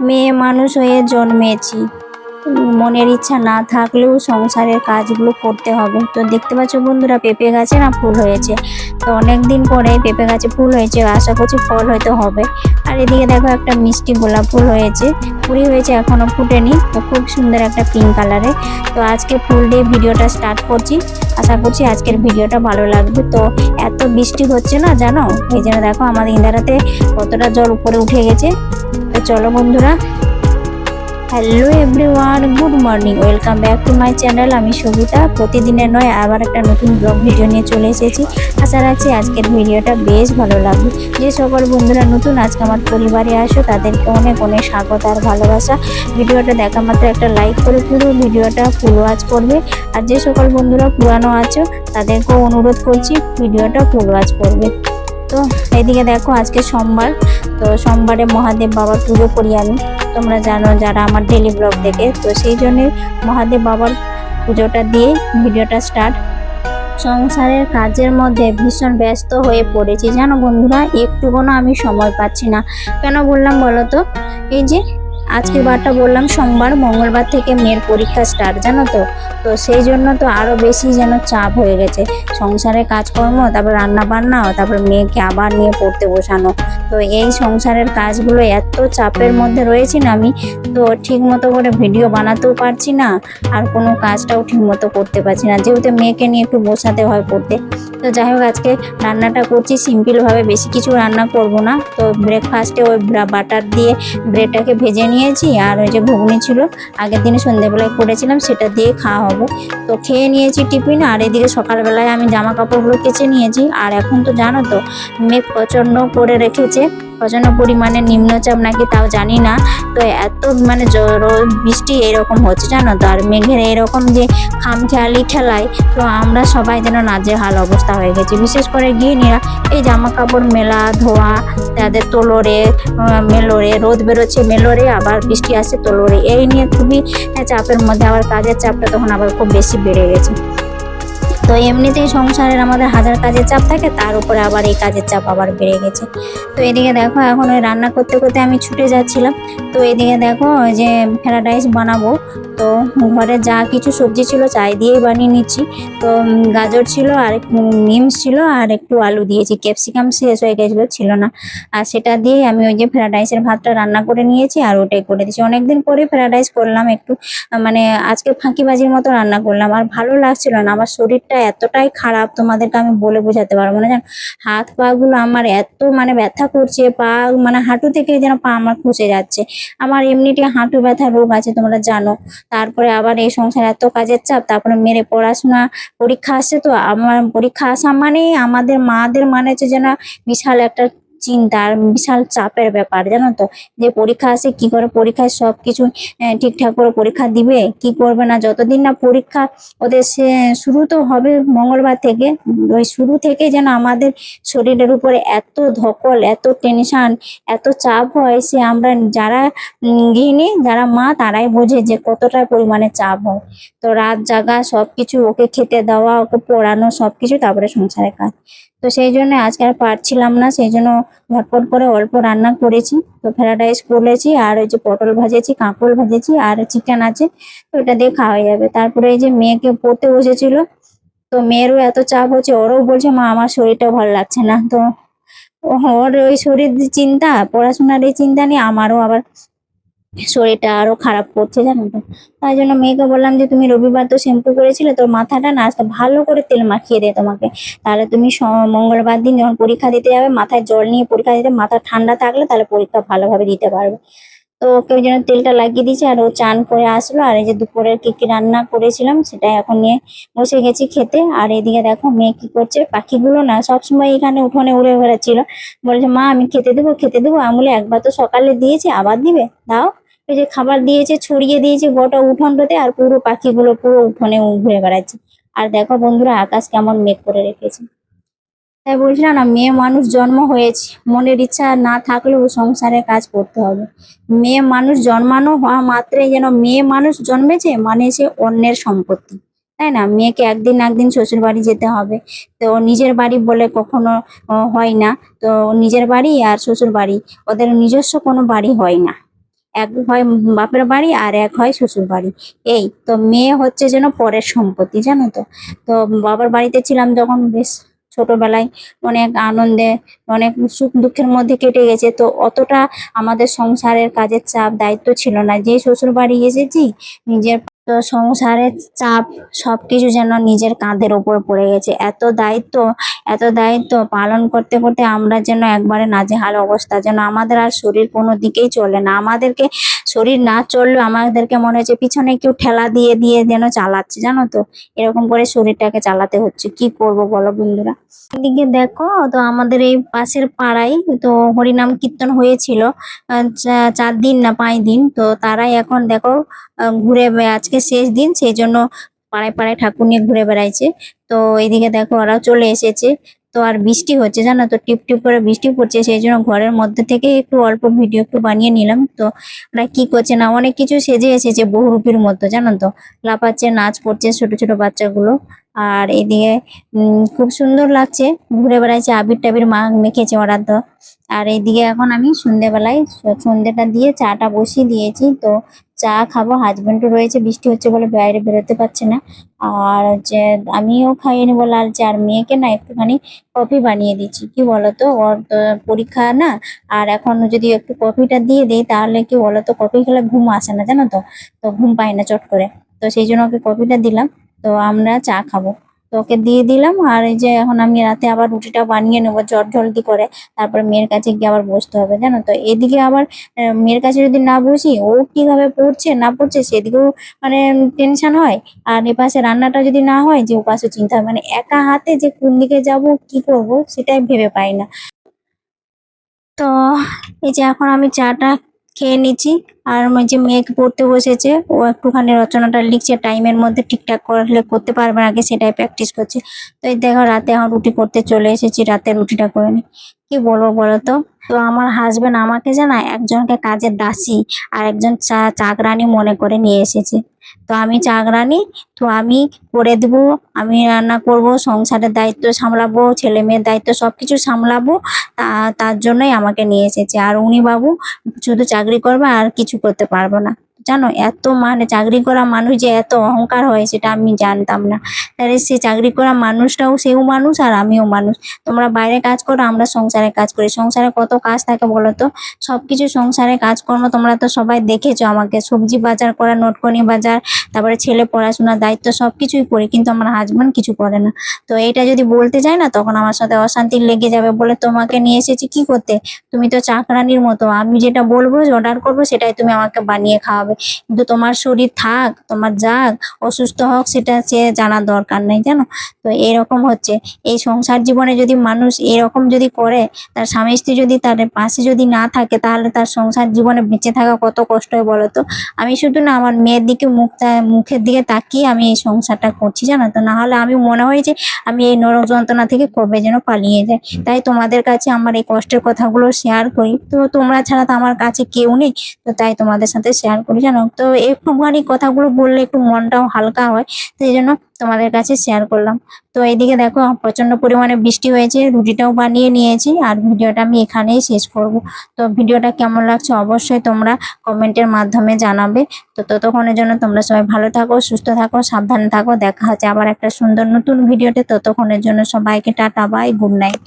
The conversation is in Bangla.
মেয়ে মানুষ হয়ে জন্মেছি। মনের ইচ্ছা না থাকলেও সংসারের কাজগুলো করতে হবে। তো দেখতে পাচ্ছ বন্ধুরা, পেঁপে গাছে না ফুল হয়েছে। তো অনেক দিন পরে পেঁপে গাছে ফুল হয়েছে, আশা করছি ফল হয়তো হবে। আর এদিকে দেখো একটা মিষ্টি গোলাপ ফুল হয়েছে। কুড়ি হয়েছে এখনও ফুটেনি। তো খুব সুন্দর একটা পিঙ্ক কালারে তো আজকে ফুল দিয়ে ভিডিওটা স্টার্ট করছি। আশা করছি আজকের ভিডিওটা ভালো লাগবে। তো এত বৃষ্টি হচ্ছে না, জানো? এই জন্য দেখো আমাদের ইন্দারাতে কতটা জল উপরে উঠে গেছে। তো চলো বন্ধুরা। Hello everyone good morning welcome back to my channel আমি সবিতা। প্রতিদিনের নয়, আবার একটা নতুন ব্লগ ভিডিও নিয়ে চলে এসেছি। আশা রাখছি আজকের ভিডিওটা বেশ ভালো লাগবে। যে সকল বন্ধুরা নতুন, আজকে আমার পরিবারে আসো, তাদেরকে অনেক অনেক স্বাগত আর ভালোবাসা। ভিডিওটা দেখা মাত্র একটা লাইক করে পুরো ভিডিওটা ফুল ওয়াচ করবে। আর যে সকল বন্ধুরা পুরানো আছো, তাদেরকেও অনুরোধ করছি ভিডিওটা ফুল ওয়াচ করবে। তো, এদিকে দেখো, আজকে সোমবার। তো সোমবারে মহাদেব বাবার পুজো করি আমি। তোমরা জানো যারা আমার ডেলি ব্লগ দেখে, তো সেই জন্যে মহাদেব বাবার পুজোটা দিয়ে ভিডিওটা স্টার্ট সংসারের কাজের মধ্যে ভীষণ ব্যস্ত হয়ে পড়েছি। জানো বন্ধুরা একটু কোনো আমি সময় পাচ্ছি না। কেন বললাম বলো তো? এই যে আজকের বারটা বললাম, সোমবার, মঙ্গলবার থেকে মেয়ের পরীক্ষা স্টার্ট জানো তো? তো সেই জন্য তো আরও বেশি যেন চাপ হয়ে গেছে। সংসারের কাজকর্ম, তারপর রান্না বান্না তারপর মেয়েকে আবার নিয়ে পড়তে বসানো। তো এই সংসারের কাজগুলো এত চাপের মধ্যে রয়েছি না আমি, তো ঠিক মতো করে ভিডিও বানাতেও পারছি না, আর কোনো কাজটাও ঠিক মতো করতে পারছি না। যেহেতু মেয়েকে নিয়ে একটু বসাতে হয় পড়তে। তো যাই হোক, আজকে রান্নাটা করছি সিম্পলভাবে বেশি কিছু রান্না করব না। তো ব্রেকফাস্টে ওই বাটার দিয়ে ব্রেডটাকে ভেজে নিয়েছি আর ওই যে ঘুগনি ছিল, আগের দিনে সন্ধ্যেবেলায় করেছিলাম, সেটা দিয়ে খাওয়া হবে। তো খেয়ে নিয়েছি টিফিন, আর এদিকে সকালবেলায় আমি জামা কাপড়গুলো কেচে নিয়েছি। আর এখন তো জানো তো, মেঘ প্রচণ্ড করে রেখেছে। প্রচণ্ড পরিমাণে নিম্নচাপ নাকি তাও জানি না। তো এত মানে রোদ বৃষ্টি এরকম হচ্ছে জানো তো? আর মেঘের এরকম যে খামখেয়ালি খেলায় তো আমরা সবাই যেন নাজেহাল অবস্থা হয়ে গেছে। বিশেষ করে গৃহিণীরা, এই জামা কাপড় মেলা, ধোয়া, তাদের তোলরে মেলোরে, রোদ বেরোচ্ছে মেলোরে, আবার বৃষ্টি আসছে তোলরে। এই নিয়ে খুবই চাপের মধ্যে, আবার কাজের চাপটা তখন আবার খুব বেশি বেড়ে গেছে। তো এমনিতেই সংসারের আমাদের হাজার কাজের চাপ থাকে, তার উপরে আবার এই কাজের চাপ আবার বেড়ে গেছে। তো এদিকে দেখো, এখন ওই রান্না করতে করতে আমি ছুটে যাচ্ছিলাম। তো এদিকে দেখো যে ফ্রাইড রাইস বানাবো। তো ঘরে যা কিছু সবজি ছিল, চাই দিয়েই বানিয়ে নিচ্ছি। তো গাজর ছিল, আর মিমস ছিল, আর একটু আলু দিয়েছি। ক্যাপসিকাম শেষ হয়ে গেছিল, ছিল না। আর সেটা দিয়ে আমি ওই যে ফ্রাইড রাইসের ভাতটা রান্না করে নিয়েছি, আর ওটাই করে দিয়েছি। অনেকদিন পরে ফ্রাইড রাইস করলাম, একটু মানে আজকে ফাঁকিবাজির মতো রান্না করলাম। আর ভালো লাগছিল না, আমার শরীরটা এতটাই খারাপ তোমাদেরকে আমি বলে বোঝাতে পারব না। জানো, হাত পা গুলো আমার এত মানে ব্যথা করছে, পা মানে হাঁটু থেকে যেন পা আমার খুঁজে যাচ্ছে। আমার এমনিটি হাঁটু ব্যথা রোগ আছে তোমরা জানো। তারপরে আবার এই সংসার এত কাজের চাপ, তারপরে মেরে পড়াশোনা, পরীক্ষা আসছে তো, আমার পরীক্ষা আসা মানে আমাদের মাদের মানে হচ্ছে যেন বিশাল একটা চিন্তা আর বিশাল চাপের ব্যাপার, জানো তো? যে পরীক্ষা আসে, কি করে পরীক্ষায় সব কিছু ঠিকঠাক করে পরীক্ষা দিবে? কি করবে না? যতদিন না পরীক্ষা ওদের সে, শুরু তো হবে মঙ্গলবার থেকে, ওই শুরু থেকে যেন আমাদের শরীরের উপরে এত ধকল, এত টেনশন এত চাপ হয়, সে আমরা যারা গৃহিণী, যারা মা, তারাই বোঝে যে কতটা পরিমাণে চাপ হয়। তো রাত জাগা সব কিছু ওকে খেতে দেওয়া, ওকে পড়ানো সব কিছু তারপরে সংসারের কাজ। তো সেই জন্য আজকে আর পারছিলাম না, সেই জন্য ঝটপট করে অল্প রান্না করেছি। তো ফ্রাইড রাইস করেছি, আর ওই যে পটল ভাজেছি, কাঁকরোল ভাজেছি, আর চিকেন আছে, তো ওটা দিয়ে খাওয়া যাবে। তারপরে এই যে মেয়েকে পড়তে বসেছিল, তো মেয়েরও এত চাপ হচ্ছে, ওরও বলছে, মা, আমার শরীরটা ভালো লাগছে না। তো ওর ওই শরীর চিন্তা, পড়াশোনার এই চিন্তা নিয়ে আমারও আবার শরীরটা আরও খারাপ করছে জানো তো। তাই জন্য মেয়েকে বললাম যে, তুমি রবিবার তো শ্যাম্পু করেছিলে, তোর মাথাটা না আজকে ভালো করে তেল মাখিয়ে দে তোমাকে। তাহলে তুমি মঙ্গলবার দিন যখন পরীক্ষা দিতে যাবে, মাথায় জল নিয়ে পরীক্ষা দিতে, মাথা ঠান্ডা থাকলে তাহলে পরীক্ষা ভালোভাবে দিতে পারবে। তো ওকে ওই জন্য তেলটা লাগিয়ে দিয়েছে, আর ও চান করে আসলো। আর এই যে দুপুরের কি কি রান্না করেছিলাম সেটা এখন নিয়ে বসে গেছি খেতে। আর এদিকে দেখো মেয়ে কি করছে, পাখিগুলো না সবসময় এখানে উঠোনে উড়ে বেড়াচ্ছিল। বলছে, মা, আমি খেতে দেবো খেতে দেবো আমি একবার তো সকালে দিয়েছি, আবার দিবে? দাও। ওই যে খাবার দিয়েছে, ছড়িয়ে দিয়েছে গোটা উঠোনটাতে আর পুরো পাখিগুলো পুরো উঠোনে ঘুরে বেড়াচ্ছে। আর দেখো বন্ধুরা, আকাশ কেমন মেঘ করে রেখেছে। তাই বলছিলাম না, মেয়ে মানুষ জন্ম হয়েছে। মনের ইচ্ছা না থাকলেও সংসারে কাজ করতে হবে। মেয়ে মানুষ জন্মানো হওয়া মাত্রে যেন মেয়ে মানুষ জন্মেছে মানে সে অন্যের সম্পত্তি। তাই না? মেয়েকে একদিন একদিন শ্বশুর বাড়ি যেতে হবে। তো নিজের বাড়ি বলে কখনো হয় না। তো নিজের বাড়ি আর শ্বশুর বাড়ি। ওদের নিজস্ব কোনো বাড়ি হয় না। এক হয় বাপের বাড়ি আর এক হয় শ্বশুর বাড়ি। এই তো মেয়ে হচ্ছে যেন পরের সম্পত্তি, জানো তো? তো বাবার বাড়িতে ছিলাম যখন বেশ ছোটবেলায় অনেক আনন্দে, অনেক সুখ দুঃখের মধ্যে কেটে গেছে। তো অতটা আমাদের সংসারের কাজের চাপ, দায়িত্ব ছিল না। যে শ্বশুর বাড়ি এসেছি, নিজের তো সংসারের চাপ সবকিছু যেন নিজের কাঁধের ওপর পড়ে গেছে। এত দায়িত্ব এত দায়িত্ব পালন করতে করতে আমরা যেন একবারে নাজেহাল অবস্থা, যেন আমাদের আর শরীর কোনো দিকেই চলে না। আমাদেরকে শরীর না চললেও আমাদেরকে মনে হচ্ছে পিছনে কেউ ঠেলা দিয়ে দিয়ে যেন চালাচ্ছে, জানো তো? এরকম করে শরীরটাকে চালাতে হচ্ছে। কি করব বলো বন্ধুরা? এদিকে দেখো, তো আমাদের এই পাশের পাড়ায়, তো হরিনাম কীর্তন হয়েছিল চার দিন না পাঁচ দিন, তো তারাই এখন দেখো ঘুরে বে- আজকে শেষ দিন সেই জন্য পাড়ায় পাড়ায় ঠাকুর নিয়ে ঘুরে বেড়াইছে। তো এইদিকে দেখো ওরাও চলে এসেছে। তো আর বৃষ্টি হচ্ছে, জানো তো, টিপ টিপ করে বৃষ্টি পড়ছে, সেই জন্য ঘরের মধ্যে থেকে একটু অল্প ভিডিও একটু বানিয়ে নিলাম। তো ওরা কি করছে না, অনেক কিছু সেজে এসেছে বহুরূপীর মতো, জানো তো। লাফাচ্ছে, নাচ করছে ছোট ছোট বাচ্চাগুলো। আর এদিকে খুব সুন্দর লাগছে। ঘুরে বেড়াইছে, আবির টাবির মা মেখেছে ওরা তো আর এইদিকে এখন আমি সন্ধেবেলায় সন্ধেটা দিয়ে চাটা বসিয়ে দিয়েছি। তো চা খাব, হাজবেন্ডও রয়েছে, বৃষ্টি হচ্ছে বলে বাইরে বেরোতে পারছে না। আর যে আমিও খাইয়ে নিবো লাল চা। আর মেয়েকে না একটুখানি কফি বানিয়ে দিচ্ছি। কি বলতো? ওর তো পরীক্ষা না। আর এখন যদি একটু কফিটা দিয়ে দিই, তাহলে কি বলতো? কফি খেলে ঘুম আসে না, জানো তো? তো ঘুম পায় না চট করে। তো সেই জন্য ওকে কফিটা দিলাম। তো আমরা চা খাব। তো ওকে দিয়ে দিলাম আর এই যে এখন আমি রাতে আবার রুটিটা বানিয়ে নেব জলদি করে। তারপর মেয়ের কাছে গিয়ে আবার বসতে হবে, জানো তো? এদিকে আবার মেয়ের কাছে যদি না বসি, ও কীভাবে পড়ছে, না পড়ছে সেদিকেও মানে টেনশন হয়। আর এপাশে রান্নাটা যদি না হয়, যে ওপাশে চিন্তা মানে একা হাতে যে কোন দিকে যাব, কি করব, সেটাই ভেবে পাই না। তো এই যে এখন আমি চাটা খেয়ে নিচ্ছি। আর যে মেঘ পড়তে বসেছে, ও একটুখানি রচনাটা লিখছে, টাইমের মধ্যে ঠিকঠাক করলে করতে পারবে আগে সেটাই প্র্যাকটিস করছে। তো এই দেখো, রাতে আমার রুটি করতে চলে এসেছি, রাতে রুটিটা করে নি। কি বলব বলো তো? তো আমার হাজবেন্ড আমাকে জানা একজনকে কাজের দাসী আর একজন চা চাকরানি মনে করে নিয়ে এসেছে। তো আমি চাকরানি, তো আমি করে দেবো, আমি রান্না করব, সংসারের দায়িত্ব সামলাবো, ছেলে মেয়ের দায়িত্ব সব কিছু সামলাবো, তা, তার জন্যই আমাকে নিয়ে এসেছে। আর উনি বাবু, শুধু চাকরি করবে, আর কিছু করতে পারব না। জানো, এত মানে চাকরি করা মানুষ যে এত অহংকার হয় সেটা আমি জানতাম না। তাহলে সে চাকরি করা মানুষটাও সেও মানুষ আর আমিও মানুষ। তোমরা বাইরে কাজ করো, আমরা সংসারে কাজ করি। সংসারে কত কাজ থাকে বলো তো? সব কিছু সংসারে কাজকর্ম তোমরা তো সবাই দেখেছ আমাকে। সবজি বাজার করা, নোটকনি বাজার, তারপরে ছেলে পড়াশোনার দায়িত্ব সব কিছুই করি, কিন্তু আমার হাজব্যান্ড কিছু করে না। তো এটা যদি বলতে যাই না, তখন আমার সাথে অশান্তি লেগে যাবে বলে তোমাকে নিয়ে এসেছি কি করতে? তুমি তো চাকরানির মতো। আমি যেটা বলব অর্ডার করব, সেটাই তুমি আমাকে বানিয়ে খাওয়াবে। কিন্তু তোমার শরীর থাক, তোমার যাক, অসুস্থ হোক সেটা সে জানার দরকার নেই, জানো? তো এরকম হচ্ছে। এই সংসার জীবনে যদি মানুষ এরকম যদি করে, তার স্বামী স্ত্রী যদি তার পাশে যদি না থাকে, তাহলে তার সংসার জীবনে বেঁচে থাকা কত কষ্ট হয় বলো তো? আমি শুধু না, আমার মেয়ের দিকে মুখ মুখের দিকে তাকিয়ে আমি এই সংসারটা করছি, জানো? তো না হলে আমি মনে হয় যে আমি এই নরক যন্ত্রণা থেকে কবে যেন পালিয়ে যাই। তাই তোমাদের কাছে আমার এই কষ্টের কথাগুলো শেয়ার করি। তো তোমরা ছাড়া তো আমার কাছে কেউ নেই। তো তাই তোমাদের সাথে শেয়ার করি জানো? তো একটুখানি কথাগুলো বললে একটু মনটাও হালকা হয়, সেই জন্য তোমাদের কাছে শেয়ার করলাম। তো এইদিকে দেখো প্রচণ্ড পরিমাণে বৃষ্টি হয়েছে, রুটিটাও বানিয়ে নিয়েছি, আর ভিডিওটা আমি এখানেই শেষ করব। তো ভিডিওটা কেমন লাগছে অবশ্যই তোমরা কমেন্টের মাধ্যমে জানাবে। তো ততক্ষণের জন্য তোমরা সবাই ভালো থাকো, সুস্থ থাকো, সাবধানে থাকো। দেখা হচ্ছে আবার একটা সুন্দর নতুন ভিডিওতে। ততক্ষণের জন্য সবাইকে টাটা বাই গুড নাইট